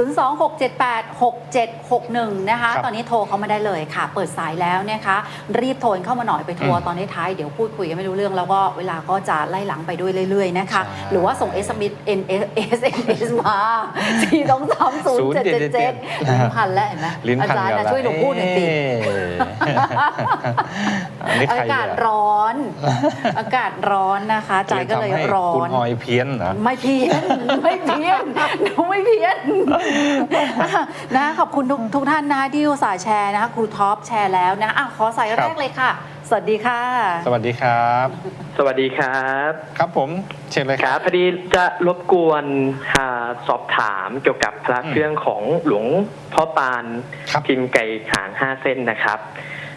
026786761 นะคะครับตอนนี้โทรเข้ามาได้เลยค่ะ เปิดสายแล้วนะคะ รีบโทรเข้ามาหน่อยไปทัวร์อืมตอนท้ายๆเดี๋ยวพูดคุยกันไม่รู้เรื่อง แล้วก็เวลาก็จะไล่หลังไปด้วยเรื่อยๆนะคะใช่หรือว่าส่ง SMS SMS มา4 2 3 0 7 7 7ลิ้นพันแล้วเห็นไหมลิ้นอาพันจารย์กันะช่วยหนูพูดหน่อยสิเอ๊ะอันนี้ใครอากาศเนี่ยร้อน อากาศร้อนนะคะใจก็เลยทำให้ร้อคุณนออยเพี้ยนเหรอไม่เพี้ยน ไม่เพี้ยนหนูไม่เพี้ยนนะขอบคุณทุกทุกท่านนะที่อุตส่าห์แชร์นะคะครูท็อปแชร์แล้วนะอะขอสายคแรรับกเลยค่ะ สวัสดีค่ะ สวัสดีครับ สวัสดีครับ ครับผมเชิญเลยคครัรับบพอดีจะรบกวนอ่าสอบถามเกี่ยวกับพระอืมเครื่องของหลวงพ่อปานครับ พิมพ์ไก่หางห้าเส้นนะครับ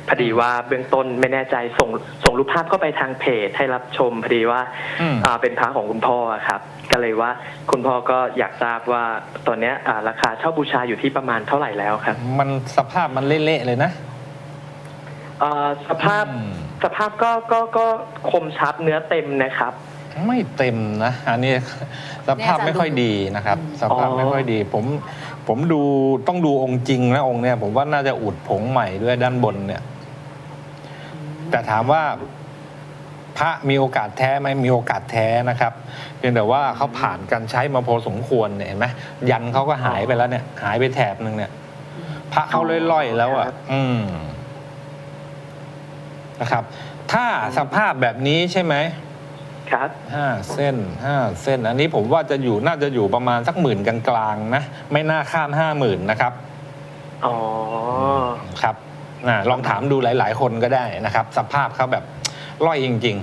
พอดีว่าเบื้องต้นไม่แน่ใจส่งส่งรูปภาพเข้าไปทางเพจให้รับชมพอดีว่าอืม อ่าเป็นพระของคุณพ่อครับ ก็เลยว่าคุณพ่อก็อยากทราบว่าตอนเนี้ยอ่าราคาเช่าบูชาอยู่ที่ประมาณเท่าไหร่แล้วครับมันสภาพมันเละๆเลยนะ อ่าสภาพอืม สภาพก็ก็ก็คมชัดเนื้อเต็มนะครับ ไม่เต็มนะ อันนี้ สภาพไม่ค่อยดีนะครับอืมสภาพไม่ค่อยดี ผมผมดูต้องดูองค์จริงนะองค์เนี่ย ผมว่าน่าจะอุดผงใหม่ด้วยด้านบนเนี่ย แต่ถามว่า พระมีโอกาสแท้ไหมมีโอกาสแท้นะครับเพียงแต่ว่าเขาผ่านการใช้มาพอสมควรเนี่ยเห็นไหมยันเขาก็หายไปแล้วเนี่ย หายไปแถบหนึ่งเนี่ย พระเขาล่อยๆแล้วอะครับอืมนะครับ ถ้าสภาพแบบนี้ใช่ไหมครับห้าเส้นห้าเส้น อันนี้ผมว่าจะอยู่น่าจะอยู่ประมาณสักหมื่นกลางๆนะไม่น่าข้ามห้าหมื่นนะครับ อ๋อครับ นะลองถามดูหลาย ๆ คนก็ได้นะครับ สภาพเขาแบบร่อยจริง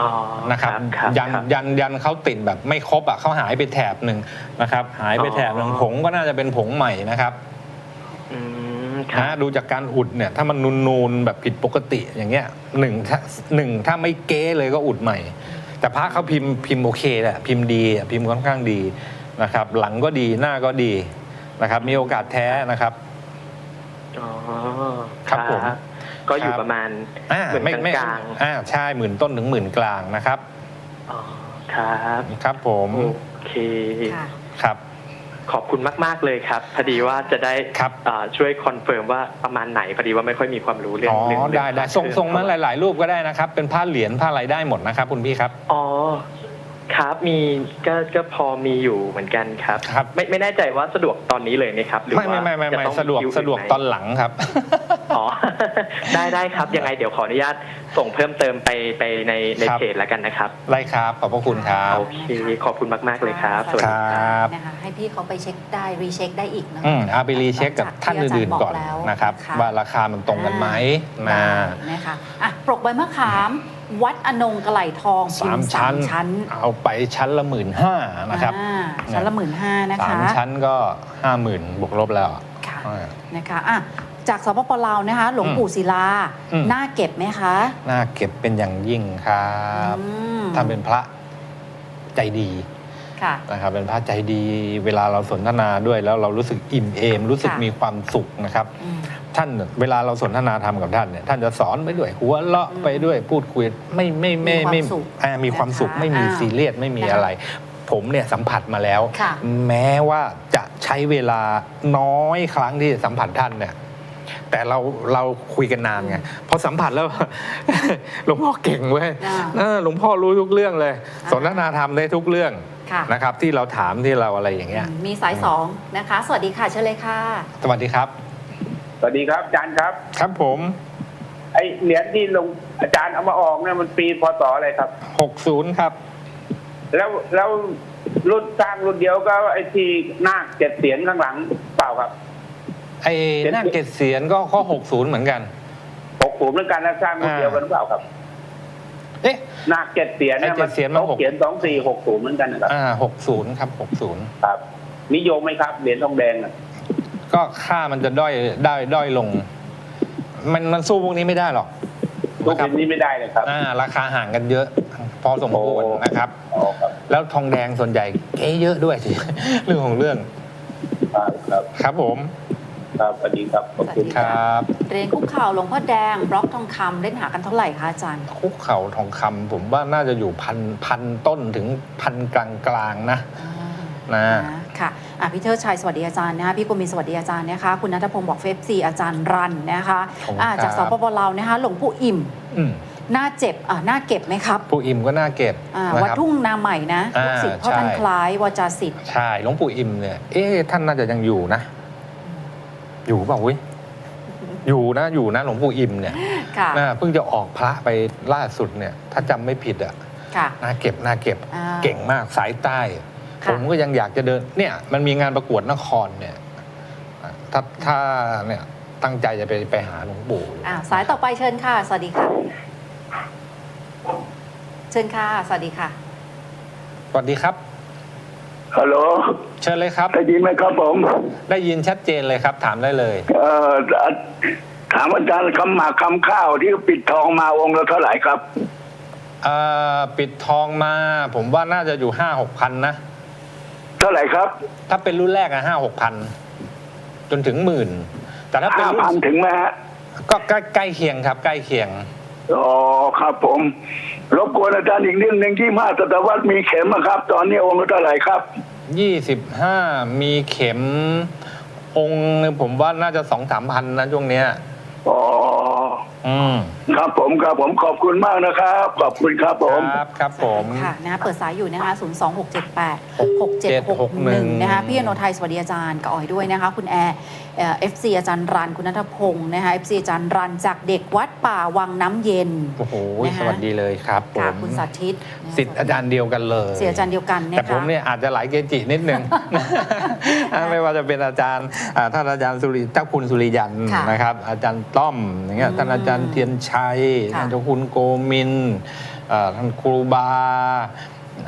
อ๋อๆนะครับครับยันครับยันยันเขาติดแบบไม่ครบอะเขาหายไปแถบหนึ่งนะครับ หายไปแถบหนึ่งอ๋อผงก็น่าจะเป็นผงใหม่นะครับอืมครันะบดูจากการอุดเนี่ย ถ้ามันนูนๆแบบผิดปกติอย่างเงี้ยหนึ่งถ้าหนึ่งถ้าไม่เก้เลยก็อุดใหม่ แต่พระเขาพิมพ์พิมพ์โอเคแหละพิมพ์ดีอะพิมพ์ค่อนข้างดีนะครับ หลังก็ดีหน้าก็ดีนะครับ มีโอกาสแท้นะครับ อ๋อครับผม ก็อยู่ครับ ประมาณอ่าหมื่นไม่ไม่กลางๆอ่าใช่หมื่นต้นถึงหมื่นกลางนะครับอ๋อครับครับผมโอเค ค่ะ ครับ ขอบคุณมาก ๆ เลยครับ พอดีว่าจะได้ครับ อ่าช่วยคอนเฟิร์มว่าประมาณไหน พอดีว่าไม่ค่อยมีความรู้เรื่องอ๋อเรื่องได้ได้เรื่องส่งส่งมาเท่ไหร่หลาย ๆ รูปก็ได้นะครับ เป็นผ้าเหรียญผ้าอะไรได้หมดนะครับคุณพี่ครับ อ๋อ ครับมีก็ก็พอมีอยู่เหมือนกันครับ ครับ ไม่ไม่แน่ใจว่าสะดวกตอนนี้เลยไหมครับ หรือไม่ว่าไม่ไม่ไม่จไม่ต้องสะดวกคิสะดวกไหมตอนหลังครับ อ๋อ ได้ได้ครับ ยังไงเดี๋ยวขออนุญาตส่งเพิ่มเติมไปไปในในครับ เพจแล้วกันนะครับไล่ครับ ขอบพระคุณครับ โอเคขอบคุณมาก ๆ เลยครับสวัสคดีรับนะคะให้พี่เขาไปเช็คได้รีเช็คได้อีกนะอืมเอาไปรีเช็คกับหลังจท่านอื่นๆก่อนที่าจาย์บแล้วนะครับ ว่าราคามันตรงกันไหมได้นะนะคะอะปรกใบมะขาม วัดอนงกระไหลทองสามพิพ์ชั้น ชั้นเอาไปชั้นละหมื่นห้านะครับอ่าชั้นละหมื่นห้านะสาคะมชั้นก็ห้าหมื่นบวกลบแล้วค่ะอ่า นะคะอะจากสปปลาวนะคะ หลวงปู่ศิลาอืม น่าเก็บไหมคะน่าเก็บเป็นอย่างยิ่งครับอืมถ้าเป็นพระใจดีค่ะ นะครับ เป็นพระใจดี เวลาเราสนทนาด้วยแล้วเรารู้สึกอิ่มเอม รู้สึกค่ะ มีความสุขนะครับ อืม ท่านเวลาเราสนทนาธรรมกับท่านเนี่ยท่านจะสอนไปด้วยหัวเราะอืมไปด้วยพูดคุยไม่ไม่ไม่ไม่มีความสุขอ่ามีความสุขนะคะไม่มีอ่าซีเรียสไม่มีนะคะอะไร ผมเนี่ยสัมผัสมาแล้ว ค่ะ แม้ว่าจะใช้เวลาน้อยครั้งที่จะสัมผัสท่านเนี่ยแต่เราเราคุยกันนานไงพอสัมผัสแล้ว หลวงพ่อเก่งเว้ยอ่า เออหลวงพ่อรู้ทุกเรื่องเลยอ่าสนทนาธรรมได้ทุกเรื่องค่ะ นะครับ ที่เราถามที่เราอะไรอย่างเงี้ยอืมมีสายสองนะคะ สวัสดีค่ะเชิญเลยค่ะ สวัสดีครับ สวัสดีครับอาจารย์ครับ ครับผม ไอเหรียญที่ลงอาจารย์เอามาออกเนี่ยมันปีพศอะไรครับ60ครับ แล้วแล้วรุ่นสร้างรุ่นเดียวก็ไอที่นาคเจ็ดเสียนข้างหลังเปล่าครับ ไอ้หน้าเกศเสียนก็ข้อ60เหมือนกัน หกศูนย์เหมือนกันแล้วสร้างรุ่นเดียวกันหรือเปล่าครับ เอ๊ะ นาคเจ็ดเสียนเนี่ยไอ้เจ็ดเสียนมันเขาเขียนสองสี่หกศูนย์เหมือนกันนะครับอ่า60ครับ60ครับ นิยมไหมครับเหรียญทองแดงอะ ก็ค่ามันจะด้อยได้ด้อยลง มันมันสู้พวกนี้ไม่ได้หรอกลูกนะคเหรัรีบยญนี้ไม่ได้เลยครับอ่าราคาห่างกันเยอะ พอสมควรโอ้นะครับอ๋อครับ แล้วทองแดงส่วนใหญ่เก๊เยอะด้วยสิเรื่องของเรื่องครับครับครับผมครับสวัสดีครับขอบคุณครับเหรียญคุกเข่าหลวงพ่อแดงบล็อกทองคำเล่นหากันเท่าไหร่คะอาจารย์คุกเข่าทองคำผมว่าน่าจะอยู่พันพันต้นถึงพันกลางกลางๆนะอ่า นะนะค่ะอะพี่เทิดชัยสวัสดีอาจารย์นะคะพี่กุมินสวัสดีอาจารย์นะคะคุณนัทพงศ์บอกเฟฟซีอาจารย์รันนะคะขอบคุณอะจากคสรับปปลาวนะคะหลวงปู่อิ่มอืมหน้าเจ็บอะหน้าเก็บไหมครับผู้อิ่มก็น่าเก็บอ่านะวัดครับทุ่งนาใหม่นะอ่าลูกศิษย์พ่อใช่ท่านคล้ายวาจาสิทธิ์ใช่หลวงปู่อิ่มเนี่ยเอ๊ะท่านน่าจะยังอยู่นะ อยู่เปล่าเว้ยอยู่นะอยู่นะหลวงปู่อิ่มเนี่ยค่ะน่าเพิ่งจะออกพระไปล่าสุดเนี่ย ถ้าจำไม่ผิดอะค่ะน่าเก็บน่าเก็บอ่าเก่งมากสายใต้ค่ะ ผมก็ยังอยากจะเดินเนี่ยมันมีงานประกวดนครเนี่ยถ้าถ้าเนี่ยตั้งใจจะไปไปหาหลวงปู่อยู่อ่าสายต่อไปเชิญค่ะ สวัสดีค่ะ เชิญค่ะ สวัสดีค่ะ สวัสดีครับฮัลโหลเชิญเลยครับ ได้ยินไหมครับผม ได้ยินชัดเจนเลยครับ ถามได้เลย เอ่ออะถามอาจารย์คำหมากคำข้าวที่ปิดทองมาองค์ละเท่าไหร่ครับ เอ่อปิดทองมา ผมว่าน่าจะอยู่ห้าหกพันนะ เท่าไหร่ครับถ้าเป็นรุ่นแรกอะห้าหกพันจนถึงหมื่น แต่ถ้าเป็นห้ารุ่พันนถึงไหมฮะก็ใกล้ใกล้เคียงครับ ใกล้เคียง อ๋อครับผม รบกวนอาจารย์อีกนิดหนึ่งที่มาศตวรรษมีเข็มอะครับ ตอนนี้องค์ละเท่าไหร่ครับ ยี่สิบห้ามีเข็มองค์หนึ่งผมว่าน่าจะสองสามพันนะช่วงเนี้ย อ๋ออืมครับผมครับผมขอบคุณมากนะครับ ขอบคุณครับผม ครับครับผม ค่ะนะเปิดสายอยู่นะคะ 0 2 6 7 8 6 7 6 6761 1นะคะพี่อโนไทยสวัสดีอาจารย์กับออยด้วยนะคะ คุณแอร์เอฟซีอาจารย์รันคุณนัทพงศ์นะคะเอฟซีอาจารย์รันจากเด็กวัดป่าวังน้ำเย็น โอ้โห นะคะ สวัสดีเลยครับผค่ะมคุณสาธิตนะคะสิทธิ์อาจารย์เดียวกันเลยเสียอาจารย์เดียวกันนะคะแต่ผมเนี่ยอาจจะหลายเกจินิดนึง ไม่ว่าจะเป็นอาจารย์อ่าท่านอาจารย์สุริเจ้าคุณสุริยันค่ะนะครับ อาจารย์ต้อมอย่างเงี้ยอืมท่านอาจารย์เทียนชัยค่ะท่านเจ้าคุณโกมินอ่าท่านครูบา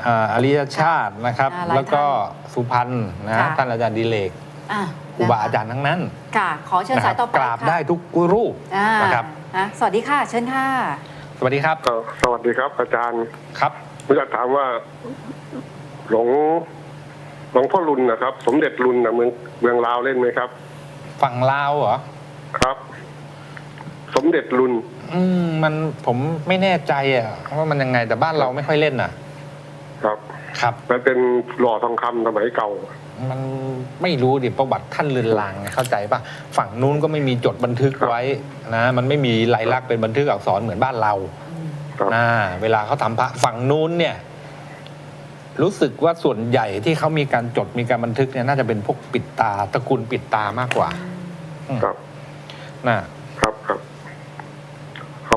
อ่าอริยชาตินะครับอ่าหลายแล้วก็สุพรรณนะค่ะท่านอาจารย์ดิเลกอะครูบานะคะอาจารย์ทั้งนั้นค่ะขอเชิญนะคสารัยต่อไปกราบค่ะได้ทุกรูปอ่านะครับนะสวัสดีค่ะ เชิญค่ะสวัสดีครับเอ่อสวัสดีครับ อาจารย์ครับผมอยากถามว่าหลวงหลวงพ่อรุนนะครับ สมเด็จรุนนะเมืองเมืองลาวเล่นไหมครับ ฝั่งลาวเหรอครับ สมเด็จรุน อืมมันผมไม่แน่ใจอะว่ามันยังไงแต่บ้านเราไม่ค่อยเล่นอะ ครับ ครับ มันเป็นหล่อทองคำสมัยเก่า มันไม่รู้ดิประวัติท่านเรือนลางไงเข้าใจปะฝั่งนู้นก็ไม่มีจดบันทึกครับไว้นะ มันไม่มีลายลักษณ์เป็นบันทึกอักษรเหมือนบ้านเราครับ นะเวลาเขาทำพระฝั่งนู้นเนี่ย รู้สึกว่าส่วนใหญ่ที่เขามีการจดมีการบันทึกเนี่ยน่าจะเป็นพวกปิดตาตระกูลปิดตามากกว่าครับ นะ ครับครับขอบ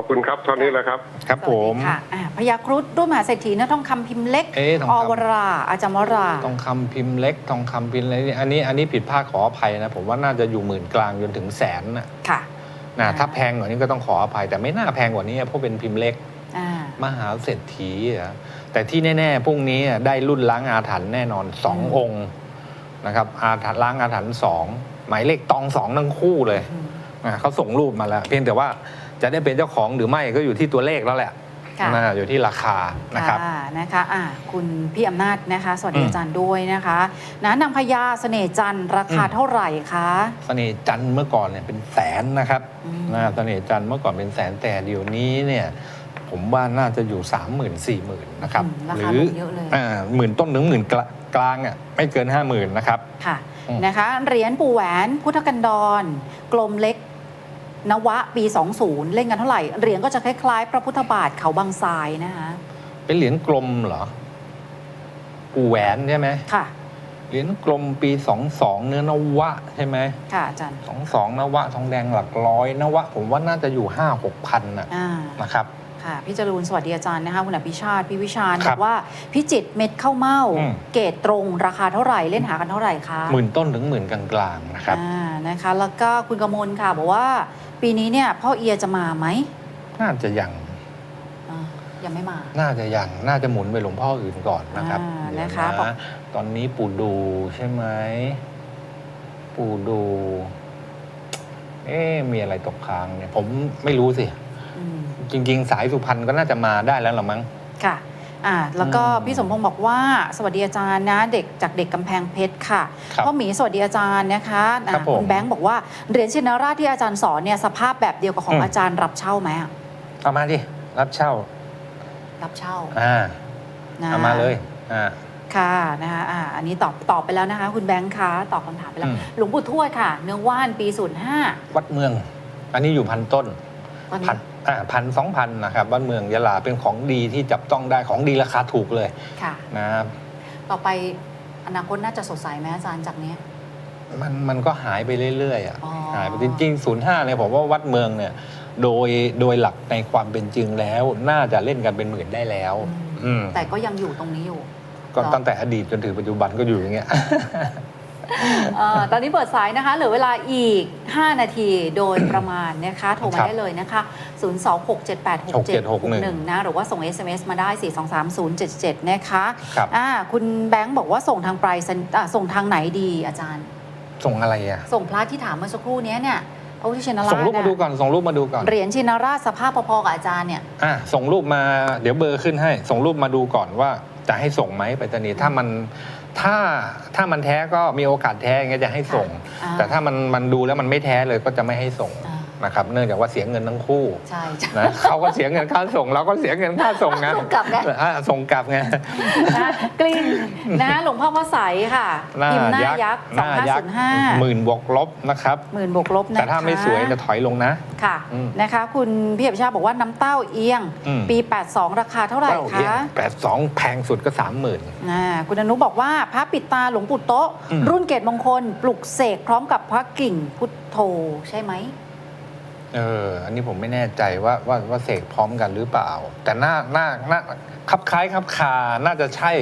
คุณครับเท่านี้แหละครับ ครับผม สวัสดีค่ะอะพยาครุฑรุ่นมหาเศรษฐีนะทองคำพิมพ์เล็กเอ๊ะทองคำ อวรา อาจารย์วรา ทองคำพิมพ์เล็กทองคำพิมพ์อะไรนี่อันนี้อันนี้ผิดพลาดขออภัยนะ ผมว่าน่าจะอยู่หมื่นกลางจนถึงแสนนะค่ะนะอ่าถ้าแพงกว่านี้ก็ต้องขออภัย แต่ไม่น่าแพงกว่านี้เพราะเป็นพิมพ์เล็กอ่ามหาเศรษฐีอะแต่ที่แน่ๆพรุ่งนี้อะได้รุ่นล้างอาถรรพ์แน่นอนสองอืมองค์นะครับอาถรรพ์ล้างอาถรรพ์สองหมายเลขตองสองทั้งคู่เลยอืม อะเขาส่งรูปมาแล้ว เพียงแต่ว่า จะได้เป็นเจ้าของหรือไม่ก็อยู่ที่ตัวเลขแล้วแหละค่ะนะอยู่ที่ราคานะครับอ่านะคะอ่าคุณพี่อำนาจนะคะ สวัสดีอืมอาจารย์ด้วยนะคะนะนางพญาเสน่ห์จันทร์ราคาอืม เท่าไหร่คะเสน่ห์จันทร์เมื่อก่อนเนี่ยเป็นแสนนะครับอืมนะเสน่ห์จันทร์เมื่อก่อนเป็นแสนแต่เดี๋ยวนี้เนี่ยผมว่าน่าจะอยู่สามหมื่นสี่หมื่นนะครับอืมราหคารืลงเยอะเลยอ่าหมื่นต้นถึงหมื่นกลางอะไม่เกินห้าหมื่นนะครับ ค่ะอืม นะคะเหรียญปู่แหวนพุทธกันดร กลมเล็ก นวะปี 20 เล่นกันเท่าไหร่ เหรียญก็จะคล้ายๆ พระพุทธบาทเขาบางทรายนะคะเป็นเหรียญกลมเหรอปูแหวนใช่ไหมค่ะ เหรียญกลมปีสองสองเนื้อนวะใช่ไหมค่ะอาจารย์สองสองนวะทองแดงหลักร้อยนวะ ผมว่าน่าจะอยู่ห้าหกพันนะอ่า นะครับ ค่ะพี่จรูนสวัสดีอาจารย์นะคะคุณอภิชาติพี่วิชาญครับอบกว่าพิจิตรเม็ดข้าวเม่า อืม เกรดตรงราคาเท่าไหร่เล่นหากันเท่าไหร่คะหมื่นต้นถึงหมื่นกลางๆนะครับ อ่านะคะ แล้วก็คุณกมลค่ะบอกว่า ปีนี้เนี่ยพ่อเอียจะมาไหมน่าจะยังอ่ายังไม่มา น่าจะยังน่าจะหมุนไปหลวงพ่ออื่นก่อนนะครับอ่าเดี๋ยวนะคะบอก ตอนนี้ปู่ดูใช่ไหมปู่ดู เอ๊ะมีอะไรตกค้างเนี่ย ผมไม่รู้สิ อืมจริง ๆ สายสุพรรณก็น่าจะมาได้แล้วหรอมั้ง ค่ะ อ่าแล้วก็อืมพี่สมพงศ์บอกว่าสวัสดีอาจารย์นะเด็กจากเด็กกำแพงเพชรค่ะครับพ่อหมีสวัสดีอาจารย์นะคะอ่าครับผมคุณแบงค์บอกว่าเหรียญชินราชที่อาจารย์สอนเนี่ยสภาพแบบเดียวกับของอืมอาจารย์รับเช่าไหมอะเอามาดิ รับเช่า รับเช่าอ่า นะเอามาเลย อ่า ค่ะนะคะอ่าอันนี้ตอบตอบไปแล้วนะคะ คุณแบงค์คะตอบคำถามไปแล้วอืม หลวงปู่ทวดค่ะ เนื้อว่านปี 05วัดเมือง อันนี้อยู่พันต้นตอนนี้ พันอ่าพันสองพันนะครับวัดเมืองยะลาเป็นของดีที่จับต้องได้ของดีราคาถูกเลยค่ะนะครับต่อไปอนาคตน่าจะสดใสไหมอาจารย์จากเนี้ยมันมันก็หายไปเรื่อยๆอะอ๋อหายไปจริงๆศูนย์ห้าเนี่ยผมว่าวัดเมืองเนี่ย โดยโดยหลักในความเป็นจริงแล้ว น่าจะเล่นกันเป็นหมื่นได้แล้ว อืมแต่ก็ยังอยู่ตรงนี้อยู่ ก็เนอะตั้งแต่อดีตจนถึงปัจจุบันก็อยู่อย่างเงี้ย เอ่อตอนนี้เปิดสายนะคะเหลือเวลาอีก 5 นาทีโดยประมาณนะคะ โทรมาครับได้เลยนะคะ 026786761 นะหรือว่าส่ง SMS มาได้ 4230077 นะคะครับ อ่าคุณแบงค์บอกว่าส่งทางไปรษณีย์อ่าส่งทางไหนดีอาจารย์ ส่งอะไรอะ ส่งพระที่ถามเมื่อสักครู่เนี้ยเนี่ยพระพุทธชินราชส่งรูปมาดูก่อน ส่งรูปมาดูก่อน เหรียญชินราชสภาพพอๆกับอาจารย์เนี่ย อะส่งรูปมาเดี๋ยวเบอร์ขึ้นให้ ส่งรูปมาดูก่อนว่าจะให้ส่งไหมไปรษณีย์ถ้ามัน ถ้าถ้ามันแท้ก็มีโอกาสแท้อย่างเงี้ยจะให้ส่ง อ่า แต่ถ้ามันมันดูแล้วมันไม่แท้เลยก็จะไม่ให้ส่ง อ่า นะครับเนื่องจากว่าเสียเงินทั้งคู่ใช่ใช่ นะเขาก็เสียเงินค่าส่ง เราก็เสียเงินค่าส่งไงส่งกลับไง อะส่งกลับไง นะกลิ้งนะหลวงพ่อพระใสค่ะหน้าพิมพ์หน้ายัยักกษ์ษ์หน้ายักษ์2505หมื่นบวกลบนะครับ หมื่นบวกลบนะคะแต่ถ้าไม่สวยจะถอยลงนะ ค่ะอืมนะคะ คุณพี่อภิชาติบอกว่าน้ำเต้าเอียง อืม ปี 82 ราคาเท่าไหร่คะ แปดสองแพงสุดก็สามหมื่น อ่าคุณอนุบอกว่าพระปิดตาหลวงปู่โต๊ะ อืม รุ่นเกตมงคล ปลุกเสกพร้อมกับพระกิ่งพุทโธใช่ไหม เออ อันนี้ผมไม่แน่ใจว่าว่าว่าเสกพร้อมกันหรือเปล่า แต่น่าน่าน่าคับคล้ายคับคา น่าจะใช่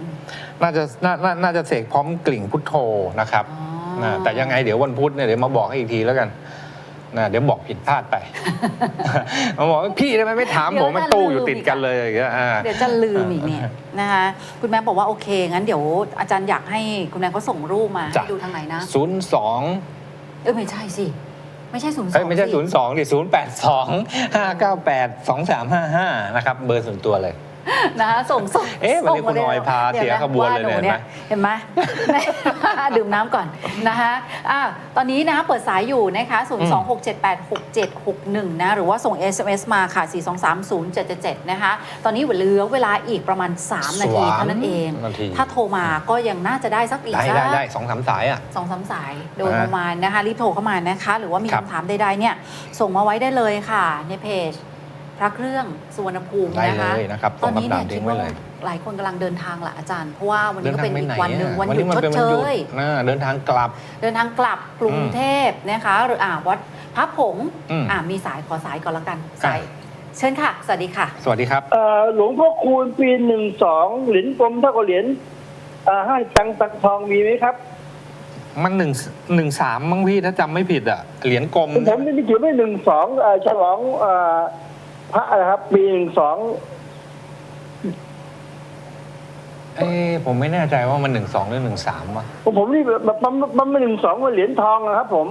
อืมน่าจะน่าน่าน่าจะเสกพร้อมกลิ่งพุทโธนะครับอ๋อนะแต่ยังไงเดี๋ยววันพุธเนี่ยเดี๋ยวมาบอกให้อีกทีแล้วกันนะเดี๋ยวบอกผิดพลาดไป มาบอกว่าพี่ทำไมไม่ถามผมมันตู้อยู่ติดกันเลยอย่างเงี้ยอ่าเดี๋ยวจะลืมอีกเนี่ยนะคะคุณแม่บอกว่าโอเค งั้นเดี๋ยวอาจารย์อยากให้คุณแม่เขาส่งรูปมาจ้ะให้ดูทางไหนนะศูนย์สองเออไม่ใช่สิ ไม่ใช่ศูนย์สเอ้อยงไม่ใช่ศูนย์สองดิศูนย์แปดสองห้าเก้าแปดสองสามห้าห้านะครับ เบอร์ส่วนตัวเลย นะคะส่งส่งเอ๊ะวันนี้ส่งมคุณออยพาดี๋วเสียนะขบวนเลยาหเนี่ยเห็นไหม ดื่มน้ำก่อนนะคะอะตอนนี้นะคะเปิดสายอยู่นะคะ 0 2 6 7 8 6 7 6 1 นะ หรือว่าส่ง SMS มาค่ะ 4 2 3 0 7 7 7 นะคะ ตอนนี้เหลือเวลาอีกประมาณ 3 นาทีเท่านั้นเองนาที ถ้าโทรมาก็ยังน่าจะได้สักอีกได้สักได้ได้สองสามสายอะ สองสามสายโดยอ่าประมาณนะคะ รีบโทรเข้ามานะคะ หรือว่ามีครับคำถามใดๆเนี่ย ส่งมาไว้ได้เลยค่ะ ในเพจ พระเครื่องสุวรรณภูมิได้นะคะเลยนะครับตอนนี้ส่งเนี่ยคำถามทิ้คิดงไว้ว่าเลย หลายคนกำลังเดินทางแหละอาจารย์ เพราะว่าวันนี้ก็เป็นดิอีทางกวันหนึ่งไะวันหยุดมัชดมัเชป็นวัยอ่าเดินทางกลับ เดินทางกลับกรุงเทพนะคะหรืออ่าวัดพระผงอืมอ่ามีสายขอสายก่อนละกันสายเชิญค่ะ สวัสดีค่ะ สวัสดีครับเอ่อหลวงพ่อคูณปีหนึ่งสองเหรียญกลมเท่ากับเหรียญเอ่อห้าตังค์ตังทองมีไหมครับ มันหนึ่งหนึ่งสามมั้งพี่ถ้าจำไม่ผิดอะเหรียญกลมผมนี่มีเขียนไว้หนึ่งสองฉลองเอ่อพระนะครับปีหนึ่งสอง เอ้ผมไม่แน่ใจว่ามันหนึ่งสองหรือหนึ่งสามวะผมผมนี่แบบมันมันมันหนึ่งสองเหรียญทองนะครับ ผม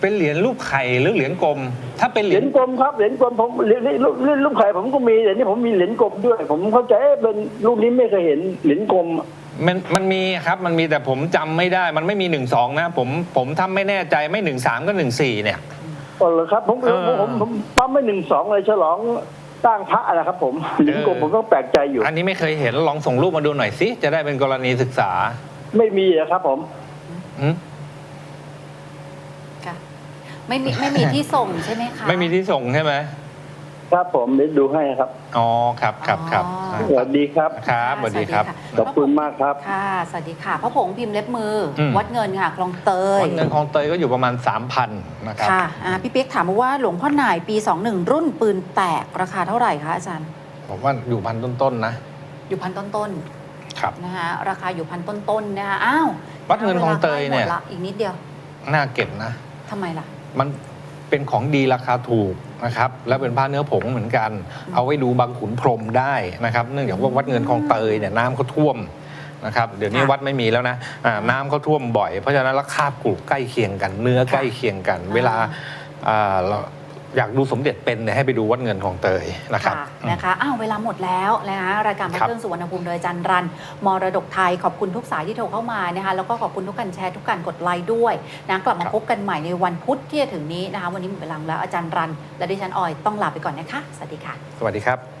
เป็นเหรียญรูปไข่หรือเหรียญกลม ถ้าเป็นเหเหรีรียยญญกลมครับเหรียญกลมผมเหรียญรูปรูปไข่ผมก็มีเหรียญนี้ผมมีเหรียญกลมด้วย ผมเข้าใจเอ๊ะเป็นรูปนี้ไม่เคยเห็นเหรียญกลม มันมันมีครับ มันมีแต่ผมจำไม่ได้ มันไม่มีหนึ่งสองนะ ผมผมทำไม่แน่ใจไม่หนึ่งสามก็หนึ่งสี่เนี่ย อ๋อเหรอครับผมเออ ผมผมผมปั๊มไม่หนึ่งสองเลยฉลอง ตั้งพระนะครับ ผมเหรียญกลมผมต้องแปลกใจอยู่ อันนี้ไม่เคยเห็นลองส่งรูปมาดูหน่อยสิจะได้เป็นกรณีศึกษา ไม่มีนะครับ ผมหืมค่ะไม่มีไม่มีที่ส่งใช่ไหมคะ ไม่มีที่ส่งใช่ไหมครับผมเดี๋ยวดูให้ครับ อ๋อครับครับครับอ๋อ สวัสดีครับ ครับสวัสดีครับ ขอบคุณมากครับ ค่ะ สวัสดีค่ะพระผงพิมพ์เล็บมืออม วัดเงินค่ะคลองเตยวันเงินคลองเตยก็อยู่ประมาณสามพันนะครับ ค่ะอ่าพี่เป๊กถามมาว่าหลวงพ่อหน่ายปี 21 รุ่นปืนแตกราคาเท่าไหร่คะอาจารย์ ผมว่าอยู่พันต้นๆนะ อยู่พันต้นครับ ๆนะคะราคาอยู่พันต้นๆนะคะอ้าววัดเงินคลองเตยเนี่ย วลาใกล้หมดละอีกนิดเดียวน่าเก็บนะ ทำไมล่ะ มัน เป็นของดีราคาถูกนะครับและเป็นผ้าเนื้อผงเหมือนกัน เอาไว้ดูบางขุนพรหมได้นะครับเนื่องจากว่าวัดเงินคลองเตยเนี่ยน้ำเขาท่วมนะครับเดี๋ยวนี้วัดไม่มีแล้วนะะน้ำเขาท่วมบ่อย เพราะฉะนั้นราคาปลูกใกล้เคียงกัน เนื้อใกล้เคียงกัน เวลา อ่าเราอยากดูสมเด็จเป็นเนี่ยให้ไปดูวัดเงินคลองเตยนะครับค่ะนะคะอ้าวเวลาหมดแล้วนะคะรายการพระครับเครื่องสุวรรณภูมิโดยอาจารย์รันมรดกไทยขอบคุณทุกสายที่โทรเข้ามานะคะแล้วก็ขอบคุณทุกการแชร์ทุกการกดไลค์ด้วยนะกลับมาพบกันใหม่ในวันพุธที่จะถึงนี้นะคะวันนี้หมดเวลาแล้วอาจารย์รัน และดิฉันออยต้องลาไปก่อนนะคะสวัสดีค่ะ สวัสดีครับ